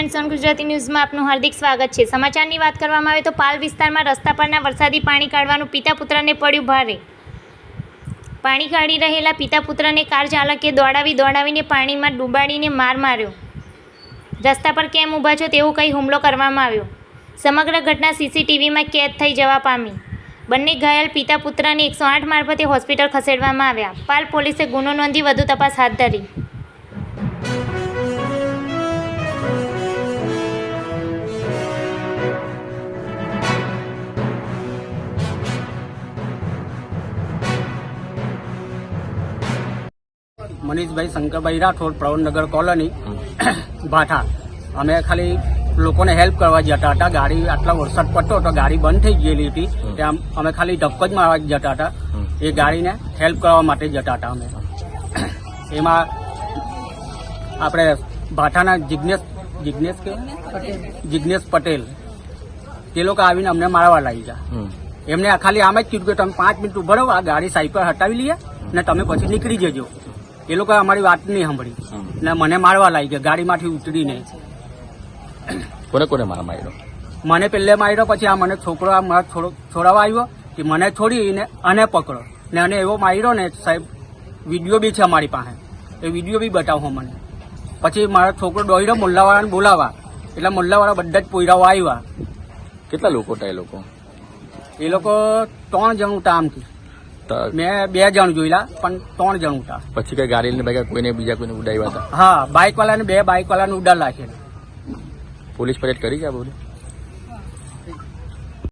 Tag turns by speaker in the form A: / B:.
A: Times on Gujarati ન્યૂઝમાં આપનું હાર્દિક સ્વાગત છે. સમાચારની વાત કરવામાં આવે તો પાલ વિસ્તારમાં રસ્તા પરના વરસાદી પાણી કાઢવાનું પિતા પુત્રને પડ્યું ભારે. પાણી કાઢી રહેલા પિતા પુત્રને કાર ચાલકે દોડાવી દોડાવીને પાણીમાં ડૂબાડીને માર માર્યો. રસ્તા પર કેમ ઊભા છો તેવો કંઈ હુમલો કરવામાં આવ્યો. સમગ્ર ઘટના સીસીટીવીમાં કેદ થઈ જવા પામી. બંને ઘાયલ પિતા પુત્રને એકસો આઠ મારફતે હોસ્પિટલ ખસેડવામાં આવ્યા. પાલ પોલીસે ગુનો નોંધી વધુ તપાસ હાથ ધરી.
B: મનીષભાઈ શંકરભાઈ રાઠોડ પ્રવણનગર કોલોની ભાઠા. અમે ખાલી લોકોને હેલ્પ કરવા જતા હતા. ગાડી આટલા વરસાદ પડતો હતો ગાડી બંધ થઈ ગયેલી હતી. ત્યાં અમે ખાલી ધક્કો જ મારવા જતા હતા. એ ગાડીને હેલ્પ કરવા માટે જતા હતા અમે. એમાં આપણે ભાઠાના જિજ્ઞેશ જિજ્ઞેશ કે? જિજ્ઞેશ પટેલ. તે લોકો આવીને અમને મારવા લાગી ગયા. એમને ખાલી આમ જ કીધું કે તમે પાંચ મિનિટ ઊભા રહો આ ગાડી સાઈડ પર હટાવી લઈએ ને તમે પછી નીકળી જજો. એ લોકો અમારી વાત નહીં સાંભળી. ને મને મારવા લાગી ગયા ગાડીમાંથી ઉતરીને.
C: કોને કોને મારા માર્યો
B: મને પેલે માર્યો પછી આ મને છોકરો આ મારા છોડો છોડાવવા આવ્યો કે મને છોડીને અને પકડો. ને અને એવો માર્યો ને સાહેબ વીડિયો બી છે અમારી પાસે. એ વીડિયો બી બતાવો મને. પછી મારો છોકરો દોડ્યો મુલ્લાવાળાને બોલાવા એટલે મુલ્લાવાળા બધા જ પોયરાઓ આવ્યા.
C: કેટલા લોકો હતા એ લોકો?
B: એ લોકો ત્રણ જણું
C: ટામથી
B: મેં બે જણ જોયેલા પણ ત્રણ જણ હતા
C: પછી કઈ ગાડી લઈને ભાઈ કોઈને બીજા કોઈને ઉડાવ્યા હતા?
B: હા બાઇક વાળાને બે બાઇક વાળાને ઉડાડ રાખેલા
C: પોલીસ ફરિયાદ કરી ગયા બોલી